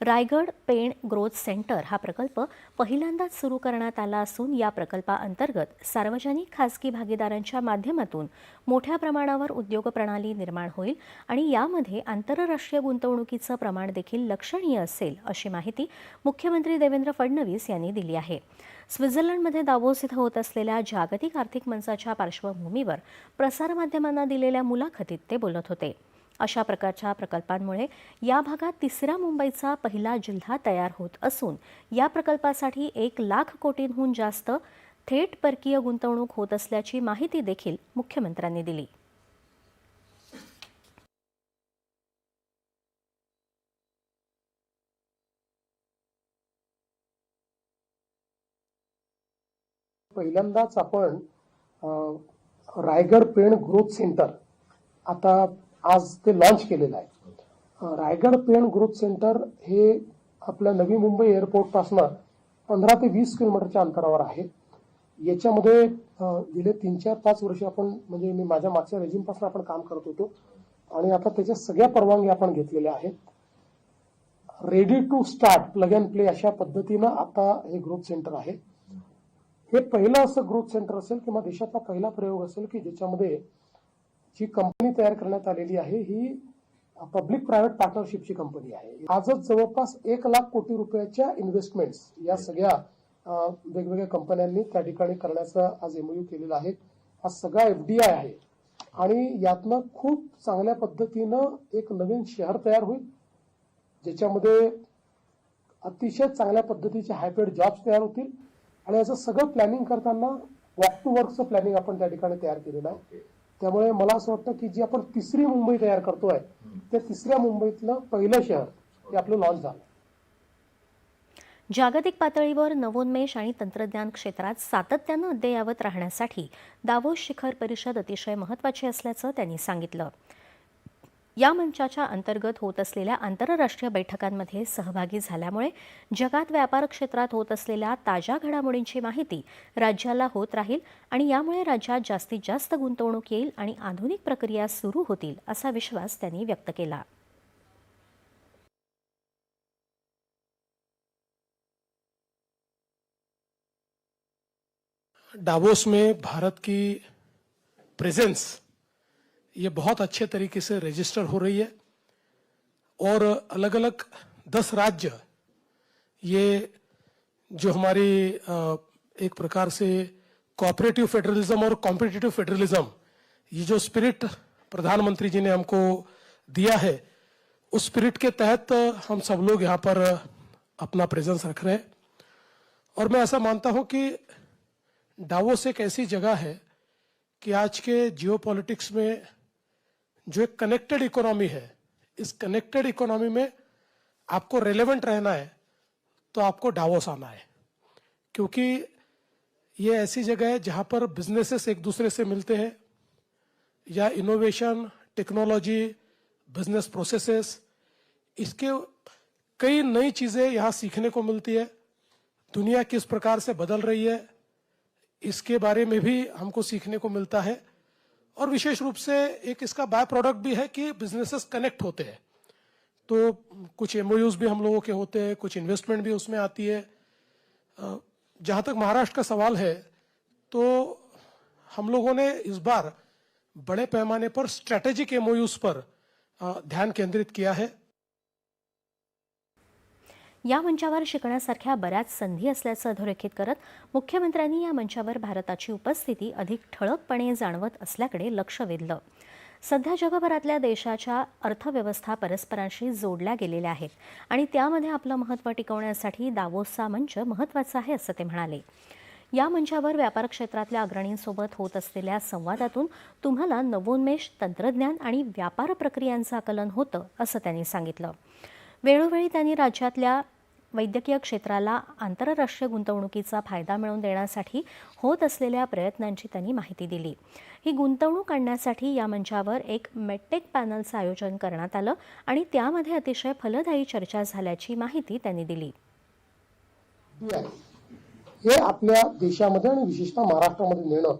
Raigad Pen growth centre हा प्रकल्प पहिल्यांदाच सुरू करण्यात आला असून या प्रकल्पाअंतर्गत सार्वजनिक खासगी भागीदारांच्या माध्यमातून मोठ्या प्रमाणावर उद्योग प्रणाली निर्माण होईल आणि यामध्ये आंतरराष्ट्रीय गुंतवणुकीचं प्रमाण देखील लक्षणीय असेल अशी माहिती मुख्यमंत्री देवेंद्र फडणवीस यांनी दिली आहे. स्वित्झर्लंडमध्ये दावोस इथं होत असलेल्या जागतिक आर्थिक मंचाच्या पार्श्वभूमीवर प्रसारमाध्यमांना दिलेल्या मुलाखतीत ते बोलत होते. अशा प्रकारच्या प्रकल्पांमुळे या भागात तिसरा मुंबईचा पहिला जिल्हा तयार होत असून या प्रकल्पासाठी एक लाख कोटींहून जास्त थेट परकीय गुंतवणूक होत असल्याची माहिती देखील मुख्यमंत्र्यांनी दिली. पहिल्यांदाच आपण रायगड पेण ग्रोथ सेंटर आता आज ते लॉन्च केलेलं आहे. रायगड पेण ग्रोथ सेंटर हे आपल्या नवी मुंबई एअरपोर्टपासून पंधरा ते वीस किलोमीटरच्या अंतरावर आहे. याच्यामध्ये गेले तीन चार पाच वर्ष आपण म्हणजे मी माझ्या मागच्या रेजिमपासून आपण काम करत होतो. आणि आता त्याच्या सगळ्या परवानगी आपण घेतलेल्या आहेत. Ready to start plug and play अशा पद्धतीनं आता हे ग्रोथ सेंटर आहे. हे पहिलं असं ग्रोथ सेंटर असेल किंवा देशातला पहिला प्रयोग असेल की ज्याच्यामध्ये जी कंपनी तयार करण्यात आलेली आहे ही पब्लिक प्रायव्हेट पार्टनरशिपची कंपनी आहे. आजच जवळपास एक लाख कोटी रुपयाच्या इन्व्हेस्टमेंट्स या सगळ्या वेगवेगळ्या कंपन्यांनी त्या ठिकाणी करण्याचा आज एमओयू केलेला आहे. हा सगळा एफडीआय आहे. आणि यातनं खूप चांगल्या पद्धतीनं एक नवीन शहर तयार होईल ज्याच्यामध्ये अतिशय चांगल्या पद्धतीचे हायपेड जॉब्स तयार होतील. आणि याचं सगळं प्लॅनिंग करताना वॉक टू वर्कचं प्लॅनिंग आपण त्या ठिकाणी तयार केलेलं आहे. त्यामुळे मला असं वाटतं की जी आपण तिसरी मुंबई तयार करतोय त्या तिसऱ्या मुंबईतलं पहिलं शहर हे आपलं लॉन्च झालं. जागतिक पातळीवर नवोन्मेष आणि तंत्रज्ञान क्षेत्रात सातत्यानं अद्ययावत राहण्यासाठी दावोस शिखर परिषद अतिशय महत्त्वाची असल्याचं त्यांनी सांगितलं. या मंचाच्या अंतर्गत होत असलेल्या आंतरराष्ट्रीय बैठकांमध्ये सहभागी झाल्यामुळे जगात व्यापार क्षेत्रात होत असलेल्या ताज्या घडामोडींची माहिती राज्याला होत राहील आणि यामुळे राज्यात जास्तीत जास्त गुंतवणूक येईल आणि आधुनिक प्रक्रिया सुरू होतील असा विश्वास त्यांनी व्यक्त केला. डावोस में भारत की प्रेजेंस ये बहुत अच्छे तरीके से रजिस्टर हो रही है। और अलग अलग दस राज्य, ये जो हमारी एक प्रकार से कोऑपरेटिव फेडरलिज्म और कॉम्पिटिटिव फेडरलिज्म ये जो स्पिरिट प्रधानमंत्री जी ने हमको दिया है, उस स्पिरिट के तहत हम सब लोग यहाँ पर अपना प्रेजेंस रख रहे हैं। और मैं ऐसा मानता हूँ कि डावोस एक ऐसी जगह है कि आज के जियो में जो एक कनेक्टेड इकोनॉमी है, इस कनेक्टेड इकोनॉमी में आपको रेलेवेंट रहना है तो आपको डावोस आना है। क्योंकि ये ऐसी जगह है जहाँ पर बिजनेसेस एक दूसरे से मिलते हैं, या इनोवेशन टेक्नोलॉजी बिज़नेस प्रोसेसेस इसके कई नई चीज़ें यहाँ सीखने को मिलती है। दुनिया किस प्रकार से बदल रही है, इसके बारे में भी हमको सीखने को मिलता है। और विशेष रूप से एक इसका बाय प्रोडक्ट भी है कि बिजनेसेस कनेक्ट होते हैं। तो कुछ एमओयूज भी हम लोगों के होते हैं, कुछ इन्वेस्टमेंट भी उसमें आती है। जहाँ तक महाराष्ट्र का सवाल है तो हम लोगों ने इस बार बड़े पैमाने पर स्ट्रेटेजिक एमओयूज पर ध्यान केंद्रित किया है। या मंचावर शिकण्यासारख्या बऱ्याच संधी असल्याचं अधोरेखित करत मुख्यमंत्र्यांनी या मंचावर भारताची उपस्थिती अधिक ठळकपणे जाणवत असल्याकडे लक्ष वेधलं. सध्या जगभरातल्या देशाच्या अर्थव्यवस्था परस्परांशी जोडल्या गेलेल्या आहेत आणि त्यामध्ये आपलं महत्त्व टिकवण्यासाठी दावोसचा मंच महत्त्वाचा आहे असं ते म्हणाले. या मंचावर व्यापार क्षेत्रातल्या अग्रणींसोबत होत असलेल्या संवादातून तुम्हाला नवोन्मेष तंत्रज्ञान आणि व्यापार प्रक्रियांचं आकलन होतं असं त्यांनी सांगितलं. वेळोवेळी त्यांनी राज्यातल्या वैद्यकीय क्षेत्राला आंतरराष्ट्रीय गुंतवणुकीचा फायदा मिळवून देण्यासाठी होत असलेल्या प्रयत्नांची त्यांनी माहिती दिली. ही गुंतवणूक आणण्यासाठी या मंचावर एक मेडटेक पॅनलचं आयोजन करण्यात आलं आणि त्यामध्ये अतिशय फलदायी चर्चा झाल्याची माहिती त्यांनी दिली. हे आपल्या देशामध्ये आणि विशेषतः महाराष्ट्रामध्ये नेणं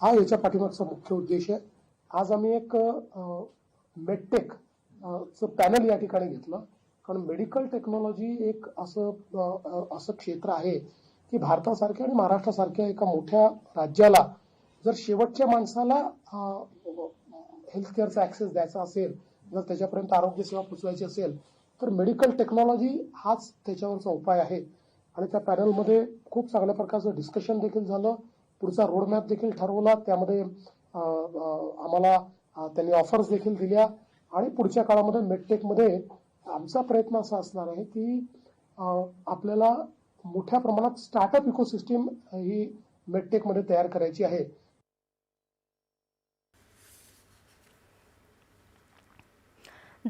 हा याच्या पाठीमागचा मुख्य उद्देश आहे. आज आम्ही एक मेडटेक चं पॅनल या ठिकाणी घेतलं. कारण मेडिकल टेक्नॉलॉजी एक असं असं क्षेत्र आहे की भारतासारख्या आणि महाराष्ट्रासारख्या एका मोठ्या राज्याला जर शेवटच्या माणसाला हेल्थ केअरचा ऍक्सेस द्यायचा असेल जर त्याच्यापर्यंत आरोग्य सेवा पोचवायची असेल तर मेडिकल टेक्नॉलॉजी हाच त्याच्यावरचा उपाय आहे. आणि त्या पॅनलमध्ये खूप चांगल्या प्रकारचं डिस्कशन देखील झालं. पुढचा रोडमॅप देखील ठरवला. त्यामध्ये आम्हाला त्यांनी ऑफर्स देखील दिल्या. आणि पुढच्या काळामध्ये मेडटेकमध्ये आमचा प्रयत्न असा असणार आहे की आपल्याला मोठ्या प्रमाणात स्टार्टअप इकोसिस्टीम ही मेडटेकमध्ये तयार करायची आहे.